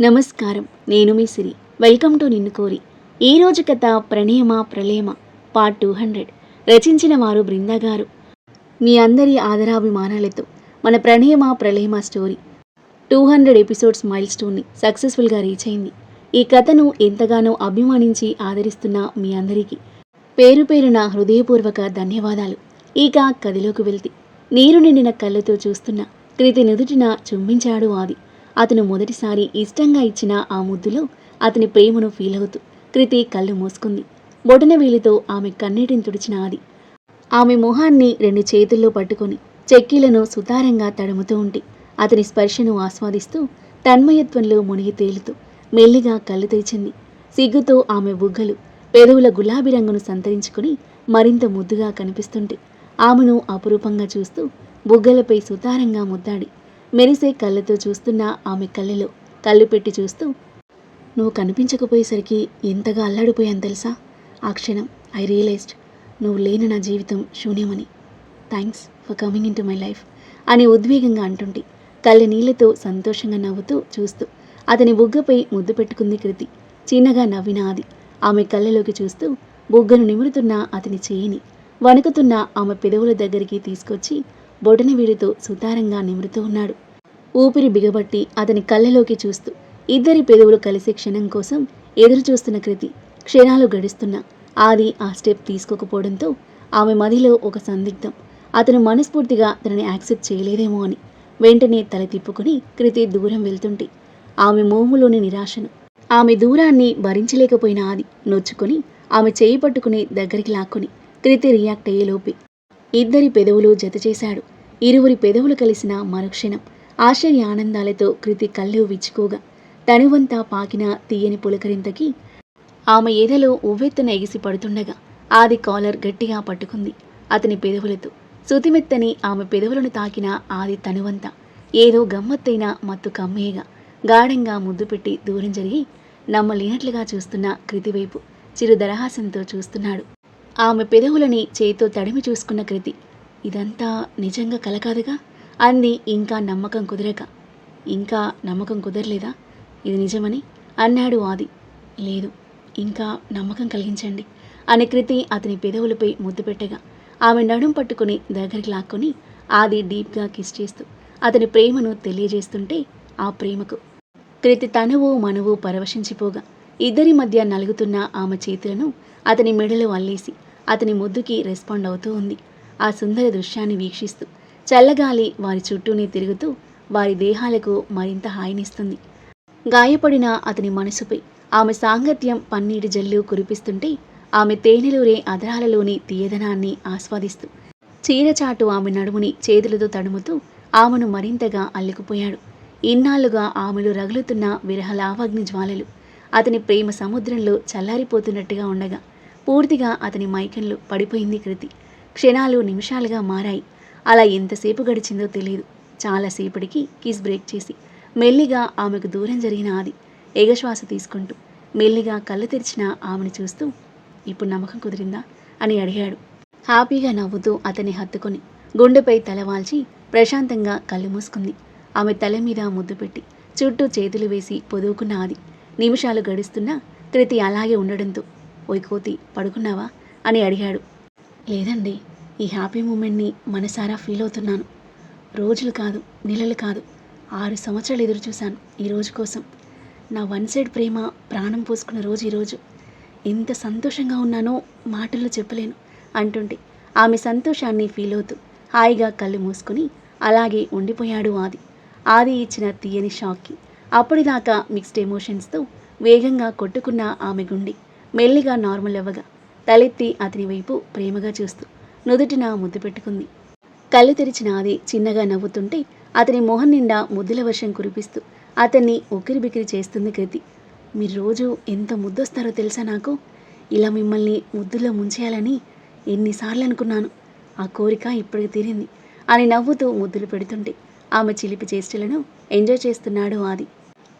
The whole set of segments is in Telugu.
నమస్కారం. నేను మీ సిరి. వెల్కమ్ టు నిన్ను కోరి. ఈ రోజు కథ ప్రణేమ ప్రళేమ పార్ట్ టూ హండ్రెడ్. రచించిన వారు బృందా గారు. మీ అందరి ఆదరాభిమానాలతో మన ప్రణేమ ప్రళేమ స్టోరీ. టూ హండ్రెడ్ ఎపిసోడ్స్ మైల్ స్టోన్ని సక్సెస్ఫుల్గా రీచ్ అయింది. ఈ కథను ఎంతగానో అభిమానించి ఆదరిస్తున్న మీ అందరికీ పేరు పేరున హృదయపూర్వక ధన్యవాదాలు. ఇక కథలోకి వెళ్తే నీరు నిండిన కళ్ళతో చూస్తున్న కృతి నుదుటిన చుంబించాడు ఆది. అతను మొదటిసారి ఇష్టంగా ఇచ్చిన ఆ ముద్దులో అతని ప్రేమను ఫీల్ అవుతూ కృతి కళ్ళు మూసుకుంది. బొటన వీలితో ఆమె కన్నీటిని తుడిచిన ఆది. ఆమె మొహాన్ని రెండు చేతుల్లో పట్టుకొని చెక్కీలను సుతారంగా తడుముతూ ఉంటే అతని స్పర్శను ఆస్వాదిస్తూ తన్మయత్వంలో మునిగి తేలుతూ మెల్లిగా కళ్ళు తెరిచింది. సిగ్గుతో ఆమె బుగ్గలు పెదవుల గులాబీ రంగును సంతరించుకుని మరింత ముద్దుగా కనిపిస్తుంటే ఆమెను అపురూపంగా చూస్తూ బుగ్గలపై సుతారంగా ముద్దాడి మెరిసే కళ్ళతో చూస్తున్న ఆమె కళ్ళలో కళ్ళు పెట్టి చూస్తూ నువ్వు కనిపించకపోయేసరికి ఎంతగా అల్లాడిపోయాను తెలుసా? ఆ క్షణం ఐ రియలైజ్డ్ నువ్వు లేని నా జీవితం శూన్యమని. Thanks for coming in to my life అని ఉద్వేగంగా అంటుండి కళ్ళ నీళ్ళతో సంతోషంగా నవ్వుతూ చూస్తూ అతని బుగ్గపై ముద్దు పెట్టుకుంది కృతి. చిన్నగా నవ్విన అది ఆమె కళ్ళలోకి చూస్తూ బుగ్గను నిమురుతున్న అతని చేయిని వణుకుతున్న ఆమె పెదవుల దగ్గరికి తీసుకొచ్చి బొటన వీడితో సుతారంగా నిమురుతూ ఉన్నాడు. ఊపిరి బిగబట్టి అతని కళ్ళలోకి చూస్తూ ఇద్దరి పెదవులు కలిసే క్షణం కోసం ఎదురు చూస్తున్న కృతి క్షణాలు గడుస్తున్నా ఆది ఆ స్టెప్ తీసుకోకపోవడంతో ఆమె మదిలో ఒక సందిగ్ధం. అతను మనస్ఫూర్తిగా తనని యాక్సెప్ట్ చేయలేదేమో అని వెంటనే తల తిప్పుకుని కృతి దూరం వెళ్తుంటే ఆమె మోములోని నిరాశను ఆమె దూరాన్ని భరించలేకపోయిన ఆది నొచ్చుకొని ఆమె చేయి పట్టుకుని దగ్గరికి లాక్కొని కృతి రియాక్ట్ అయ్యేలోపే ఇద్దరి పెదవులు జతచేశాడు ఇరువురి పెదవులు కలిసిన మరుక్షణం ఆశ్చర్య ఆనందాలతో కృతి కళ్ళు విచ్చుకోగా తనువంతా పాకిన తీయని పులకరింతకి ఆమె ఎదలో ఉవ్వెత్తున ఎగిసి పడుతుండగా ఆది కాలర్ గట్టిగా పట్టుకుంది అతని పెదవులతో. సుతిమెత్తని ఆమె పెదవులను తాకిన ఆది తనువంతా ఏదో గమ్మత్తైన మత్తు కమ్మేగా గాఢంగా ముద్దు పెట్టి దూరం జరిగి నమ్మలేనట్లుగా చూస్తున్న కృతివైపు చిరు దరహాసంతో చూస్తున్నాడు. ఆమె పెదవులని చేతితో తడిమి చూసుకున్న కృతి ఇదంతా నిజంగా కల కాదుగా? అంది ఇంకా నమ్మకం కుదరక. ఇంకా నమ్మకం కుదరలేదా? ఇది నిజమని? అన్నాడు ఆది. లేదు ఇంకా నమ్మకం కలిగించండి అని కృతి అతని పెదవులపై ముద్దు పెట్టగా ఆమె నడుం పట్టుకుని దగ్గరికి లాక్కొని ఆది డీప్గా కిస్ చేస్తూ అతని ప్రేమను తెలియజేస్తుంటే ఆ ప్రేమకు. కృతి తనువు మనువు పరవశించిపోగా ఇద్దరి మధ్య నలుగుతున్న ఆమె చేతులను అతని మెడలో అల్లేసి అతని ముద్దుకి రెస్పాండ్ అవుతూ ఉంది. ఆ సుందర దృశ్యాన్ని వీక్షిస్తూ చల్లగాలి వారి చుట్టూనే తిరుగుతూ వారి దేహాలకు మరింత హాయినిస్తుంది. గాయపడిన అతని మనసుపై ఆమె సాంగత్యం పన్నీటి జల్లు కురిపిస్తుంటే ఆమె తేనెలూరే అదరాలలోని తీయదనాన్ని ఆస్వాదిస్తూ చీరచాటు ఆమె నడుముని చేతులతో తడుముతూ ఆమెను మరింతగా అల్లుకుపోయాడు. ఇన్నాళ్ళుగా ఆమెలు రగులుతున్న విరహలావగ్ని జ్వాలలు అతని ప్రేమ సముద్రంలో చల్లారిపోతున్నట్టుగా ఉండగా పూర్తిగా అతని మైకంలో పడిపోయింది కృతి. క్షణాలు నిమిషాలుగా మారాయి. అలా ఎంతసేపు గడిచిందో తెలియదు చాలాసేపటికి కిస్ బ్రేక్ చేసి మెల్లిగా ఆమెకు దూరం జరిగిన ఆది ఎగశ్వాస తీసుకుంటూ మెల్లిగా కళ్ళు తెరిచిన ఆమెను చూస్తూ ఇప్పుడు నమ్మకం కుదిరిందా? అని అడిగాడు. హ్యాపీగా నవ్వుతూ అతన్ని హత్తుకొని గుండెపై తలవాల్చి ప్రశాంతంగా కళ్ళు మూసుకుంది. ఆమె తల మీద ముద్దు పెట్టి చుట్టూ చేతులు వేసి పొదువుకున్న ఆది. నిమిషాలు గడుస్తున్నా కృతి అలాగే ఉండడంతో ఓయ్ కోతి పడుకున్నావా? అని అడిగాడు. లేదండి ఈ హ్యాపీ మూమెంట్ని మనసారా ఫీల్ అవుతున్నాను. రోజులు కాదు నెలలు కాదు ఆరు సంవత్సరాలు ఎదురు చూశాను ఈ రోజు కోసం. నా వన్ సైడ్ ప్రేమ ప్రాణం పోసుకున్న రోజు ఈరోజు ఎంత సంతోషంగా ఉన్నానో మాటల్లో చెప్పలేను అంటుంటే ఆమె సంతోషాన్ని ఫీల్ అవుతూ హాయిగా కళ్ళు మూసుకుని అలాగే ఉండిపోయాడు ఆది. ఆది ఇచ్చిన తీయని షాక్కి అప్పటిదాకా మిక్స్డ్ ఎమోషన్స్తో వేగంగా కొట్టుకున్న ఆమె గుండె. మెల్లిగా నార్మల్ అవ్వగా తలెత్తి అతని వైపు ప్రేమగా చూస్తూ నుదుటిన ముద్దు పెట్టుకుంది. కళ్ళు తెరిచిన ఆది చిన్నగా నవ్వుతుంటే అతని మొహం నిండా ముద్దుల వర్షం కురిపిస్తూ అతన్ని ఉక్కిరిబిక్కిరి చేస్తుంది కృతి. మీరు రోజు ఎంత ముద్దొస్తారో తెలుసా నాకు? ఇలా మిమ్మల్ని ముద్దులో ముంచేయాలని ఎన్నిసార్లు అనుకున్నాను. ఆ కోరిక ఇప్పటికి తీరింది అని నవ్వుతూ ముద్దులు పెడుతుంటే ఆమె చిలిపి చేష్టలను ఎంజాయ్ చేస్తున్నాడు ఆది.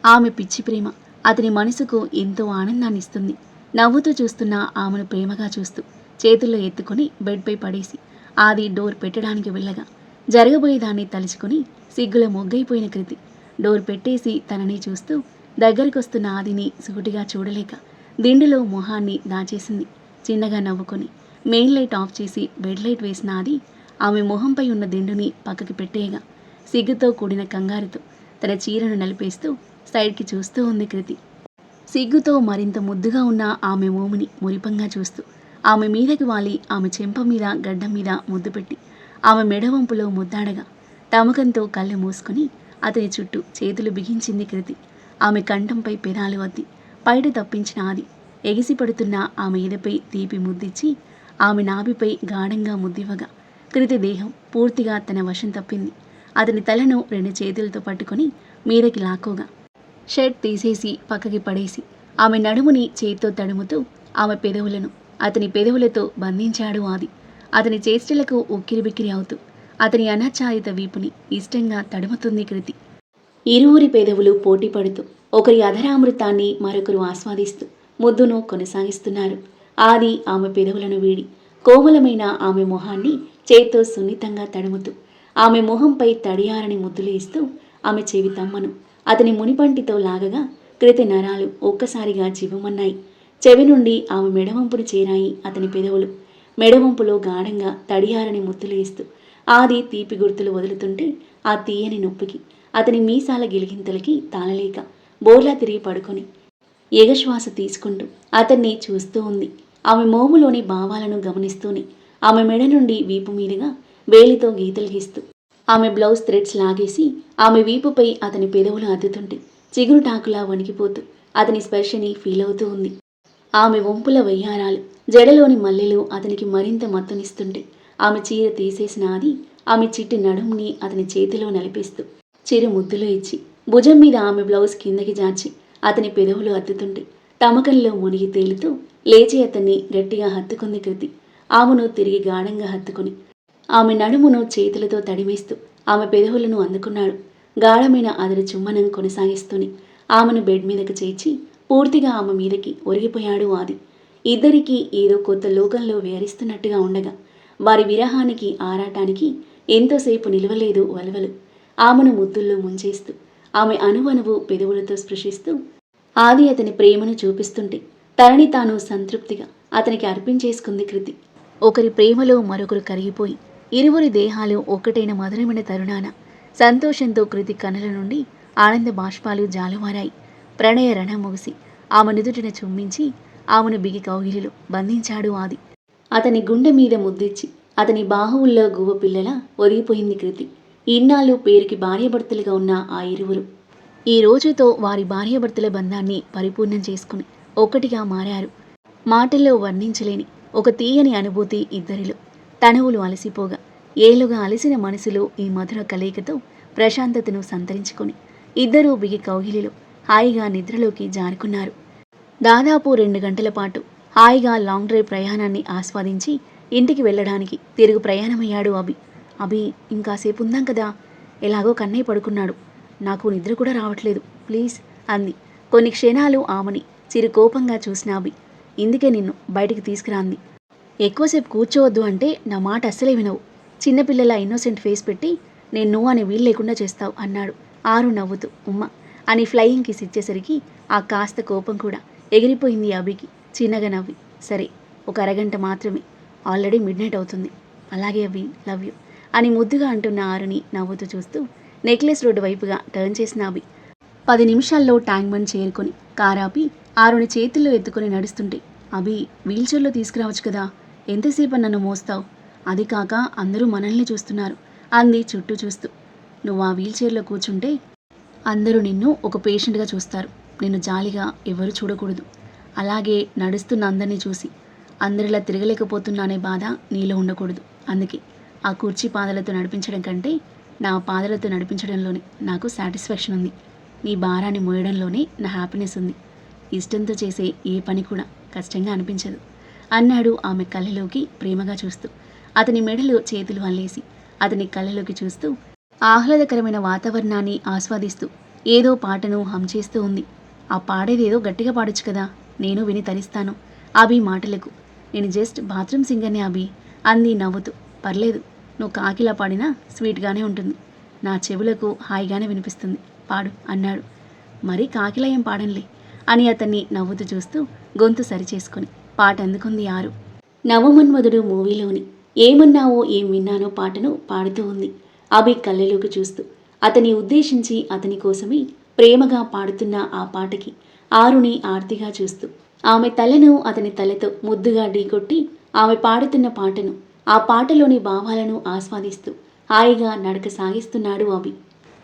ఆమె పిచ్చి ప్రేమ అతని మనసుకు ఎంతో ఆనందాన్ని ఇస్తుంది నవ్వుతూ చూస్తున్న ఆమెను ప్రేమగా చూస్తూ చేతుల్లో ఎత్తుకొని బెడ్పై పడేసి ఆది డోర్ పెట్టడానికి వెళ్ళగా జరగబోయేదాన్ని తలుచుకొని సిగ్గుల మొగ్గైపోయిన కృతి డోర్ పెట్టేసి తనని చూస్తూ దగ్గరికొస్తున్న ఆదిని సూటిగా చూడలేక దిండులో మొహాన్ని దాచేసింది. చిన్నగా నవ్వుకొని మెయిన్ లైట్ ఆఫ్ చేసి బెడ్ లైట్ వేసిన ఆది ఆమె మొహంపై ఉన్న దిండుని పక్కకి పెట్టేయగా సిగ్గుతో కూడిన కంగారుతో తన చీరను నలిపేస్తూ సైడ్కి చూస్తూ ఉంది కృతి. సిగ్గుతో మరింత ముద్దుగా ఉన్న ఆమె మోముని మురిపంగా చూస్తూ ఆమె మీదకి వాలి ఆమె చెంప మీద గడ్డం మీద ముద్దు పెట్టి ఆమె మెడవంపులో ముద్దాడగా తమకంతో కళ్ళు మూసుకొని అతని చుట్టూ చేతులు బిగించింది కృతి. ఆమె కంఠంపై పెదాలు వద్ది పైట తప్పించిన ఆది. ఎగిసిపడుతున్న ఆమె ఎదపై తీపి ముద్దిచ్చి ఆమె నాభిపై గాఢంగా ముద్దివ్వగా కృతి దేహం పూర్తిగా తన వశం తప్పింది. అతని తలను రెండు చేతులతో పట్టుకొని మీదకి లాక్కోగా షర్ట్ తీసేసి పక్కకి పడేసి ఆమె నడుముని చేత్తో తడుముతూ ఆమె పెదవులను అతని పెదవులతో బంధించాడు ఆది. అతని చేష్టలకు ఉక్కిరిబిక్కిరి అవుతూ అతని అనాచ్ఛాదిత వీపుని ఇష్టంగా తడుముతుంది కృతి. ఇరువురి పెదవులు పోటీ పడుతూ ఒకరి అధరామృతాన్ని మరొకరు ఆస్వాదిస్తూ ముద్దును కొనసాగిస్తున్నారు. ఆది ఆమె పెదవులను వీడి కోమలమైన ఆమె మొహాన్ని చేత్తో సున్నితంగా తడుముతూ ఆమె మొహంపై తడియారని ముద్దులు ఇస్తూ ఆమె చెవి తమ్మను అతని మునిపంటితో లాగగా కృతి నరాలు ఒక్కసారిగా జీవమన్నాయి. చెవి నుండి ఆమె మెడవంపును చేరాయి అతని పెదవులు. మెడవంపులో గాఢంగా తడియారని ముద్దులు ఆది తీపి గుర్తులు వదులుతుంటే ఆ తీయని నొప్పికి అతని మీసాల గిలిగింతలకి తాళలేక బోర్లా తిరిగి పడుకొని ఎగశ్వాస తీసుకుంటూ అతన్ని చూస్తూ ఉంది. ఆమె మోములోని భావాలను గమనిస్తూనే ఆమె మెడ నుండి వీపు మీదుగా వేలితో గీతలు గీస్తూ ఆమె బ్లౌజ్ థ్రెడ్స్ లాగేసి ఆమె వీపుపై అతని పెదవులు అద్దుతుంటే చిగురుటాకులా వణికిపోతూ అతని స్పర్శని ఫీల్ అవుతూ ఉంది. ఆమె వంపుల వయ్యారాలు జడలోని మల్లెలు అతనికి మరింత మత్తునిస్తుంటే ఆమె చీర తీసేసిన ఆది ఆమె చిట్టి నడుంని అతని చేతిలో నలిపేస్తూ చిరు ముద్దులో ఇచ్చి భుజం మీద ఆమె బ్లౌజ్ కిందకి జాచి అతని పెదవులు అద్దుతుంటే తమకంలో మునిగి తేలుతూ లేచి అతన్ని గట్టిగా హత్తుకుంది కృతి. ఆమెను తిరిగి గాఢంగా హత్తుకుని ఆమె నడుమును చేతులతో తడిమేస్తూ ఆమె పెదవులను అందుకున్నాడు. గాఢమైన అతడి చుమ్మనం కొనసాగిస్తూనే ఆమెను బెడ్ మీదకు చేర్చి పూర్తిగా ఆమె మీదకి ఒరిగిపోయాడు ఆది. ఇద్దరికీ ఏదో కొత్త లోకంలో విహరిస్తున్నట్టుగా ఉండగా వారి విరహానికి ఆరాటానికి ఎంతోసేపు నిలవలేదు వలవలు. ఆమెను ముద్దుల్లో ముంచేస్తూ ఆమె అణువణువు పెదవులతో స్పృశిస్తూ ఆది అతని ప్రేమను చూపిస్తుంటే తనని తాను సంతృప్తిగా అతనికి అర్పించేసుకుంది కృతి. ఒకరి ప్రేమలో మరొకరు కరిగిపోయి ఇరువురి దేహాలు ఒక్కటైన మధురమైన తరుణాన సంతోషంతో కృతి కనుల నుండి ఆనంద బాష్పాలు జాలువారాయి. ప్రణయ రణం ముగిసి ఆమె నుదుటిన చుమ్మించి ఆమెను బిగి కౌగిలిలో బంధించాడు ఆది. అతని గుండె మీద ముద్దిచ్చి అతని బాహువుల్లో గువ్వ పిల్లల ఒదిగిపోయింది కృతి. ఇన్నాళ్ళు పేరుకి భార్యాభర్తలుగా ఉన్న ఆ ఇరువురు. ఈ రోజుతో వారి భార్యాభర్తల బంధాన్ని పరిపూర్ణం చేసుకుని ఒకటిగా మారారు. మాటల్లో వర్ణించలేని ఒక తీయని అనుభూతి ఇద్దరిలో. తనువులు అలసిపోగా ఏలుగా అలసిన మనసులో ఈ మధుర కలయికతో ప్రశాంతతను సంతరించుకొని ఇద్దరూ బిగి కౌగిలిలో హాయిగా నిద్రలోకి జారుకున్నారు. దాదాపు రెండు గంటల పాటు హాయిగా లాంగ్ డ్రైవ్ ప్రయాణాన్ని ఆస్వాదించి ఇంటికి వెళ్ళడానికి తిరుగు ప్రయాణమయ్యాడు అభి. అభి ఇంకాసేపు ఉందాం కదా? ఎలాగో కన్నయ్య పడుకున్నాడు. నాకు నిద్ర కూడా రావట్లేదు. ప్లీజ్ అంది. కొన్ని క్షణాలు ఆమెని చిరు కోపంగా చూసిన అభి. ఇందుకే నిన్ను బయటికి తీసుకురాంది. ఎక్కువసేపు కూర్చోవద్దు అంటే నా మాట అస్సలే వినవు. చిన్నపిల్లల ఇన్నోసెంట్ ఫేస్ పెట్టి నేను నువ్వు అని వీలు లేకుండా చేస్తావు అన్నాడు. ఆరు నవ్వుతూ ఉమ్మ అని ఫ్లయింగ్ కిస్ ఇచ్చేసరికి ఆ కాస్త కోపం కూడా ఎగిరిపోయింది అభికి చిన్నగా నవ్వి. సరే ఒక అరగంట మాత్రమే. ఆల్రెడీ మిడ్ నైట్ అవుతుంది. అలాగే అవి లవ్ యూ అని ముద్దుగా అంటున్న ఆరుని నవ్వుతూ చూస్తూ నెక్లెస్ రోడ్డు వైపుగా టర్న్ చేసిన అభి. పది నిమిషాల్లో ట్యాంక్ బండ్ చేరుకొని కారాపి ఆరుని చేతుల్లో ఎత్తుకొని నడుస్తుంటే అభి వీల్చైర్లో తీసుకురావచ్చు కదా? ఎంతసేపు నన్ను మోస్తావు? అది కాక అందరూ మనల్ని చూస్తున్నారు. అంది చుట్టూ చూస్తూ. నువ్వు ఆ వీల్చైర్లో కూర్చుంటే అందరూ నిన్ను ఒక పేషెంట్గా చూస్తారు. నిన్ను జాలిగా ఎవరు చూడకూడదు. అలాగే నడుస్తున్న అందరినీ చూసి. అందరిలా తిరగలేకపోతున్నానే బాధ నీలో ఉండకూడదు. అందుకే ఆ కుర్చీ పాదలతో నడిపించడం కంటే నా పాదలతో నడిపించడంలోనే నాకు సాటిస్ఫాక్షన్ ఉంది. నీ భారాన్ని మోయడంలోనే నా హ్యాపీనెస్ ఉంది. ఇష్టంతో చేసే ఏ పని కూడా కష్టంగా అనిపించదు. అన్నాడు ఆమె కళ్ళలోకి ప్రేమగా చూస్తూ. అతని మెడలో చేతులు అల్లేసి అతని కళ్ళలోకి చూస్తూ ఆహ్లాదకరమైన వాతావరణాన్ని ఆస్వాదిస్తూ ఏదో పాటను హమ్ చేస్తూ ఉంది. ఆ పాడేదేదో గట్టిగా పాడొచ్చు కదా నేను విని తరిస్తాను. అభి మాటలకు నేను జస్ట్ బాత్రూమ్ సింగర్ని అభి అంది నవ్వుతూ. పర్లేదు నువ్వు కాకిలా పాడినా స్వీట్గానే ఉంటుంది. నా చెవులకు హాయిగానే వినిపిస్తుంది. పాడు అన్నాడు. మరీ కాకిలయం పాడంలే అని అతన్ని నవ్వుతూ చూస్తూ గొంతు సరిచేసుకుని. పాట అందుకుంది ఆరు. నవమన్మధుడు మూవీలోని ఏమన్నావో ఏం విన్నానో పాటను పాడుతూ ఉంది. అభి కళ్ళలోకి చూస్తూ అతని ఉద్దేశించి అతని కోసమే ప్రేమగా పాడుతున్న ఆ పాటకి ఆరుని ఆర్తిగా చూస్తూ ఆమె తలను అతని తలతో ముద్దుగా ఢీకొట్టి ఆమె పాడుతున్న పాటను ఆ పాటలోని భావాలను ఆస్వాదిస్తూ హాయిగా నడక సాగిస్తున్నాడు అభి.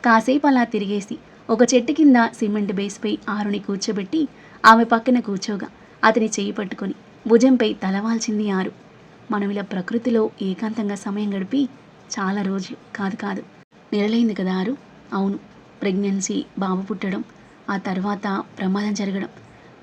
కాసేపు అలా తిరిగేసి ఒక చెట్టు కింద సిమెంట్ బేస్పై ఆరుని కూర్చోబెట్టి ఆమె పక్కన కూర్చోగా. అతని చేయి పట్టుకొని భుజంపై తలవాల్చింది ఆరు. మనం ఇలా ప్రకృతిలో ఏకాంతంగా సమయం గడిపి చాలా రోజులు కాదు కాదు. నెలలైంది కదా ఆరు. అవును ప్రెగ్నెన్సీ బాబు పుట్టడం ఆ తర్వాత ప్రమాదం జరగడం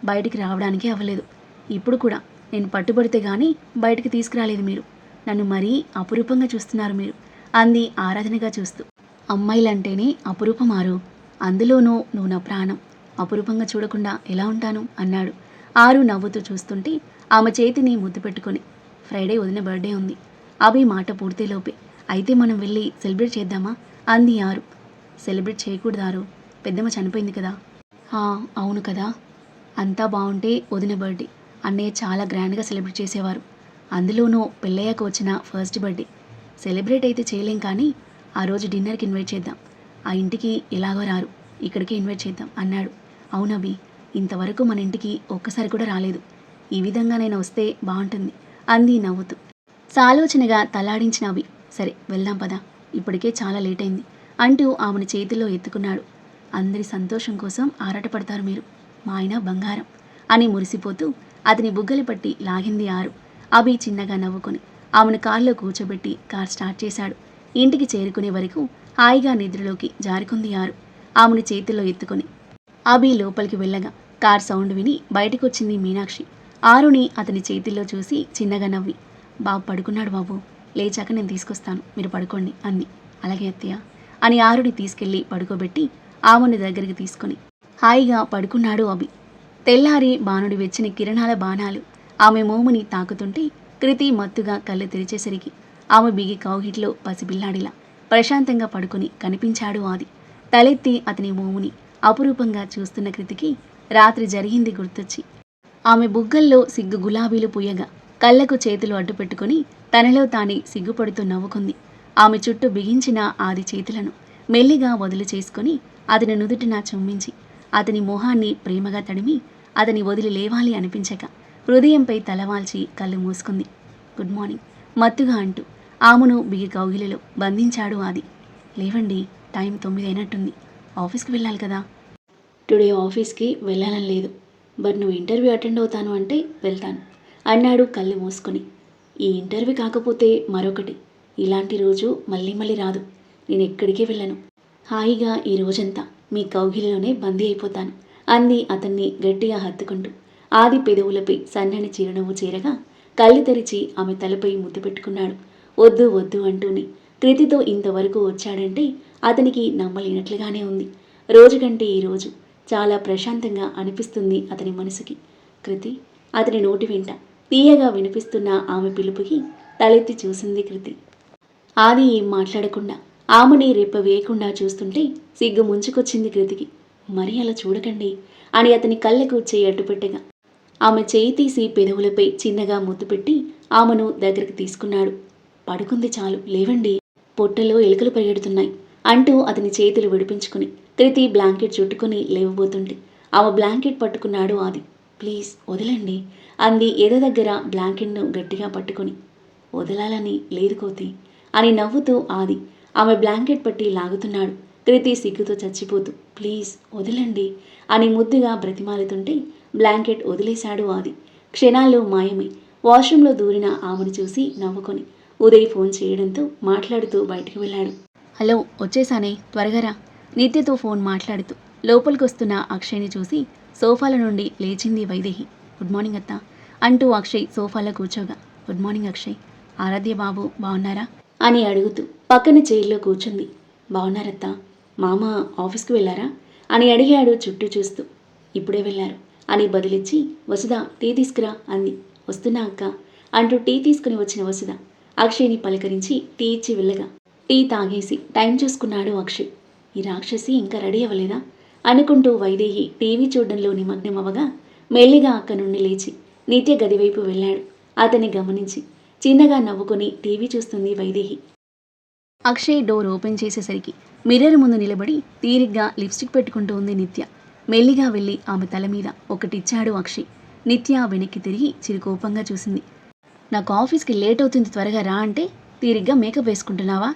బయటికి రావడానికి అవ్వలేదు. ఇప్పుడు కూడా నేను పట్టుబడితే కానీ బయటికి తీసుకురాలేదు మీరు. నన్ను మరీ అపురూపంగా చూస్తున్నారు మీరు. అంది ఆరాధనగా చూస్తూ. అమ్మాయిలంటేనే అపురూపం ఆరు. అందులోనూ నువ్వు నా ప్రాణం. అపురూపంగా చూడకుండా ఎలా ఉంటాను? అన్నాడు. ఆరు నవ్వుతూ చూస్తుంటే ఆమె చేతిని ముద్దు పెట్టుకొని ఫ్రైడే వదిన బర్త్డే ఉంది. అభి మాట పూర్తిలోపే. అయితే మనం వెళ్ళి సెలబ్రేట్ చేద్దామా? అంది ఆరు. సెలబ్రేట్ చేయకూడదు ఆరు. పెద్దమ్మ చనిపోయింది కదా. అవును కదా. అంతా బాగుంటే వదిన బర్త్డే. అన్నయ్య చాలా గ్రాండ్గా సెలబ్రేట్ చేసేవారు. అందులోనూ పెళ్ళయ్యాక వచ్చిన ఫస్ట్ బర్త్డే. సెలబ్రేట్ అయితే చేయలేం కానీ ఆ రోజు డిన్నర్కి ఇన్వైట్ చేద్దాం. ఆ ఇంటికి ఎలాగో రారు. ఇక్కడికే ఇన్వైట్ చేద్దాం అన్నాడు. అవునబి ఇంతవరకు మన ఇంటికి ఒక్కసారి కూడా రాలేదు. ఈ విధంగా నేను వస్తే బాగుంటుంది. అంది నవ్వుతూ. సాలోచనగా తలాడించిన అవి సరే వెళ్దాం పదా. ఇప్పటికే చాలా లేట్ అయింది అంటూ ఆమెను చేతిలో ఎత్తుకున్నాడు. అందరి సంతోషం కోసం ఆరాటపడతారు మీరు. మా ఆయన బంగారం అని మురిసిపోతూ అతని బుగ్గలు పట్టి లాగింది ఆరు. అభి చిన్నగా నవ్వుకొని ఆమెను కారులో కూర్చోబెట్టి కార్ స్టార్ట్ చేశాడు. ఇంటికి చేరుకునే వరకు హాయిగా నిద్రలోకి జారుకుంది ఆరు. ఆమెను చేతిలో ఎత్తుకొని అభి లోపలికి వెళ్ళగా కార్ సౌండ్ విని బయటకొచ్చింది మీనాక్షి. ఆరుని అతని చేతిలో చూసి చిన్నగా నవ్వి బాబు పడుకున్నాడు బాబు. లేచాక నేను తీసుకొస్తాను. మీరు పడుకోండి అంది. అలాగే అత్తయ్య అని ఆరుని తీసుకెళ్ళి పడుకోబెట్టి ఆమెని దగ్గరికి తీసుకొని హాయిగా పడుకున్నాడు అభి. తెల్లారి బాణుడి వెచ్చిన కిరణాల బాణాలు ఆమె మోముని తాకుతుంటే కృతి మత్తుగా కళ్ళు తెరిచేసరికి ఆమె బిగి కౌగిట్లో పసిపిల్లాడిలా ప్రశాంతంగా పడుకుని కనిపించాడు ఆది. తలెత్తి అతని మోముని అపురూపంగా చూస్తున్న కృతికి రాత్రి జరిగింది గుర్తొచ్చి ఆమె బుగ్గల్లో సిగ్గు గులాబీలు పూయగా కళ్ళకు చేతులు అడ్డుపెట్టుకుని తనలో తానే సిగ్గుపడుతూ నవ్వుకుంది. ఆమె చుట్టూ బిగించిన ఆది చేతులను మెల్లిగా వదిలి చేసుకొని అతని నుదుటిన చుమ్మించి అతని మొహాన్ని ప్రేమగా తడిమి అతని వదిలి లేవాలి అనిపించక హృదయంపై తలవాల్చి కళ్ళు మూసుకుంది. గుడ్ మార్నింగ్ మత్తుగా అంటూ ఆమెను బిగి కౌగిలిలో బంధించాడు ఆది. లేవండి టైం తొమ్మిది అయినట్టుంది. ఆఫీస్కి వెళ్ళాలి కదా? టుడే ఆఫీస్కి వెళ్ళాలని లేదు. బట్ నువ్వు ఇంటర్వ్యూ అటెండ్ అవుతాను అంటే వెళ్తాను. అన్నాడు కళ్ళు మూసుకొని. ఈ ఇంటర్వ్యూ కాకపోతే మరొకటి. ఇలాంటి రోజు మళ్ళీ మళ్ళీ రాదు. నేను ఎక్కడికి వెళ్ళను. హాయిగా ఈ రోజంతా మీ కౌగిలిలోనే బందీ అయిపోతాను అంది అతన్ని గట్టిగా హత్తుకుంటూ. ఆది పెదవులపై సన్నని చిరునవ్వు చేరగా కళ్ళు తెరిచి ఆమె తలపై ముద్దు పెట్టుకున్నాడు. వద్దు వద్దు అంటూనే కృతితో ఇంతవరకు వచ్చాడంటే అతనికి నమ్మలేనట్లుగానే ఉంది. రోజు కంటే ఈ రోజు చాలా ప్రశాంతంగా అనిపిస్తుంది అతని మనసుకి. కృతి అతని నోటి వెంట తీయగా వినిపిస్తున్న ఆమె పిలుపుకి తలెత్తి చూసింది కృతి. ఆది ఏం మాట్లాడకుండా ఆమెని రేప వేయకుండా చూస్తుంటే సిగ్గు ముంచుకొచ్చింది కృతికి. మరి అలా చూడకండి అని అతని కళ్ళకు చేయి అడ్డుపెట్టగా ఆమె చేయి తీసి పెదవులపై చిన్నగా ముద్దు పెట్టి ఆమెను దగ్గరికి తీసుకున్నాడు. పడుకుంది చాలు లేవండి. పొట్టలో ఎలుకలు పరిగెడుతున్నాయి. అంటూ అతని చేతులు విడిపించుకుని కృతి బ్లాంకెట్ చుట్టుకుని లేవబోతుంటే ఆమె బ్లాంకెట్ పట్టుకున్నాడు ఆది. ప్లీజ్ వదలండి అంది ఎద దగ్గర బ్లాంకెట్ను గట్టిగా పట్టుకొని. వదలాలని లేదు కోతి అని నవ్వుతూ ఆది. ఆమె బ్లాంకెట్ పట్టి లాగుతున్నాడు. కృతి సిగ్గుతో చచ్చిపోతూ ప్లీజ్ వదలండి అని ముద్దుగా బ్రతిమాలుతుంటే బ్లాంకెట్ వదిలేశాడు ఆది. క్షణాల్లో మాయమై వాష్రూంలో దూరిన ఆమెను చూసి నవ్వుకొని ఉదయ్ ఫోన్ చేయడంతో మాట్లాడుతూ బయటకు వెళ్ళాడు. హలో వచ్చేసానే త్వరగా రా. నిత్యతో ఫోన్ మాట్లాడుతూ లోపలికి వస్తున్న అక్షయ్ని చూసి సోఫాల నుండి లేచింది వైదేహి. గుడ్ మార్నింగ్ అత్త అంటూ అక్షయ్ సోఫాలో కూర్చోగా. Good morning Akshay. ఆరాధ్య బాబు బాగున్నారా? అని అడుగుతూ పక్కన చైర్లో కూర్చుంది. బాగున్నారత్త. మామ ఆఫీస్కి వెళ్ళారా? అని అడిగాడు చుట్టూ చూస్తూ. ఇప్పుడే వెళ్ళారు. అని బదిలిచ్చి వసుధ టీ తీసుకురా అంది. వస్తున్నా అక్క అంటూ టీ తీసుకుని వచ్చిన వసుధ. అక్షయ్ని పలకరించి టీ ఇచ్చి వెళ్ళగా టీ తాగేసి టైం చూసుకున్నాడు అక్షయ్. ఈ రాక్షసి ఇంకా రెడీ అవ్వలేదా? అనుకుంటూ వైదేహి టీవీ చూడడంలో నిమగ్నమవగా మెల్లిగా అక్కడి నుండి లేచి నిత్య గదివైపు వెళ్ళాడు. అతన్ని గమనించి చిన్నగా నవ్వుకుని టీవీ చూస్తుంది వైదేహి. అక్షయ్ డోర్ ఓపెన్ చేసేసరికి మిర్రర్ ముందు నిలబడి తీరిగ్గా లిప్స్టిక్ పెట్టుకుంటూ ఉంది నిత్య. మెల్లిగా వెళ్ళి ఆమె తల మీద ఒకటిచ్చాడు అక్షయ్. నిత్య వెనక్కి తిరిగి చిరుకోపంగా చూసింది. నాకు ఆఫీస్కి లేట్ అవుతుంది త్వరగా రా అంటే తీరిగ్గా మేకప్ వేసుకుంటున్నావా?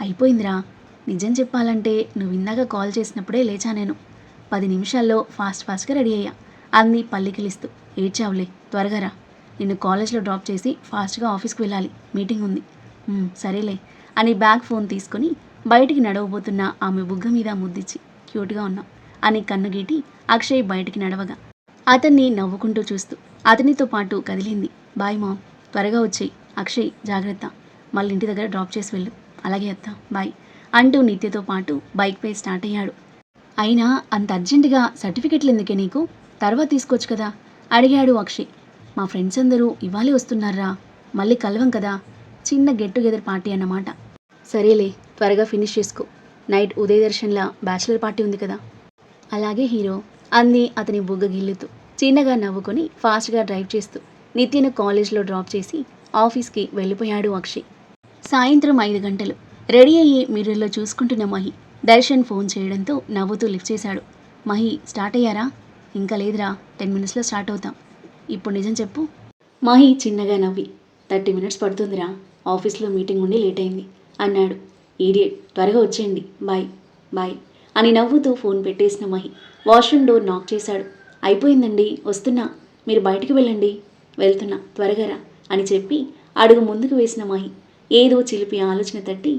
అయిపోయిందిరా. నిజం చెప్పాలంటే నువ్వు ఇందాక కాల్ చేసినప్పుడే లేచా నేను. పది నిమిషాల్లో ఫాస్ట్ ఫాస్ట్గా రెడీ అయ్యా. అంది పల్లికిలిస్తూ. ఏడ్చావులే త్వరగా రా. నిన్ను కాలేజ్లో డ్రాప్ చేసి ఫాస్ట్గా ఆఫీస్కి వెళ్ళాలి. మీటింగ్ ఉంది. సరేలే అని బ్యాగ్ ఫోన్ తీసుకొని బయటికి నడవబోతున్న ఆమె బుగ్గ మీద ముద్దిచ్చి క్యూట్గా ఉన్నాం. అని కన్నుగీటి అక్షయ్ బయటికి నడవగా. అతన్ని నవ్వుకుంటూ చూస్తూ అతనితో పాటు కదిలింది. బాయ్ మామ్ త్వరగా వచ్చేయి. అక్షయ్ జాగ్రత్త. మళ్ళీ ఇంటి దగ్గర డ్రాప్ చేసి వెళ్ళు. అలాగే అత్త బాయ్. అంటూ నిత్యతో పాటు బైక్పై స్టార్ట్ అయ్యాడు. అయినా అంత అర్జెంటుగా సర్టిఫికెట్లు ఎందుకే నీకు? తర్వాత తీసుకోవచ్చు కదా? అడిగాడు అక్షయ్. మా ఫ్రెండ్స్ అందరూ ఇవాళే వస్తున్నారా? మళ్ళీ కలవం కదా? చిన్న గెట్ టుగెదర్ పార్టీ అన్నమాట. సరేలే త్వరగా ఫినిష్ చేసుకో. నైట్ ఉదయ దర్శన్లా బ్యాచిలర్ పార్టీ ఉంది కదా? అలాగే హీరో అంది అతని బుగ్గ గిల్లుతూ. చిన్నగా నవ్వుకొని ఫాస్ట్గా డ్రైవ్ చేస్తూ. నిత్యను కాలేజ్లో డ్రాప్ చేసి ఆఫీస్కి వెళ్ళిపోయాడు అక్షయ్. సాయంత్రం ఐదు గంటలు. రెడీ అయ్యి మిర్రర్లో చూసుకుంటున్న మహి దర్శన్ ఫోన్ చేయడంతో నవ్వుతూ లిఫ్ట్ చేశాడు. మహి స్టార్ట్ అయ్యారా? ఇంకా లేదురా. టెన్ మినిట్స్లో స్టార్ట్ అవుతాం. ఇప్పుడు నిజం చెప్పు. మహి చిన్నగా నవ్వి థర్టీ మినిట్స్ పడుతుందిరా. ఆఫీస్లో మీటింగ్ ఉండి లేట్ అయింది. అన్నాడు. ఈడియట్ త్వరగా వచ్చేయండి. బాయ్ బాయ్ అని నవ్వుతూ ఫోన్ పెట్టేసిన మహి. వాష్రూమ్ డోర్ నాక్ చేశాడు. అయిపోయిందండి. వస్తున్నా. మీరు బయటికి వెళ్ళండి. వెళ్తున్నా. త్వరగా రా అని చెప్పి అడుగు ముందుకు వేసిన మహి. ఏదో చిలిపి ఆలోచన తట్టి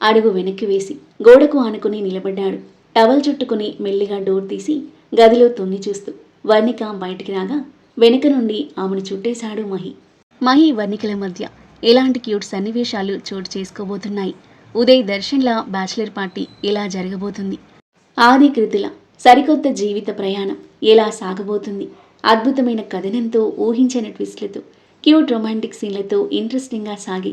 అడుగు వెనక్కి వేసి గోడకు ఆనుకుని నిలబడ్డాడు. టవల్ చుట్టుకుని మెల్లిగా డోర్ తీసి గదిలో తొంగి చూస్తూ వర్ణిక బయటికి రాగా వెనుక నుండి ఆమెను చుట్టేశాడు మహి. మహి వర్ణికల మధ్య ఎలాంటి క్యూట్ సన్నివేశాలు చోటు చేసుకోబోతున్నాయి? ఉదయ్ దర్శన్ల బ్యాచిలర్ పార్టీ ఎలా జరగబోతుంది? ఆది కృతిల సరికొత్త జీవిత ప్రయాణం ఎలా సాగబోతుంది? అద్భుతమైన కథనంతో ఊహించని ట్విస్ట్లతో క్యూట్ రొమాంటిక్ సీన్లతో ఇంట్రెస్టింగ్గా సాగి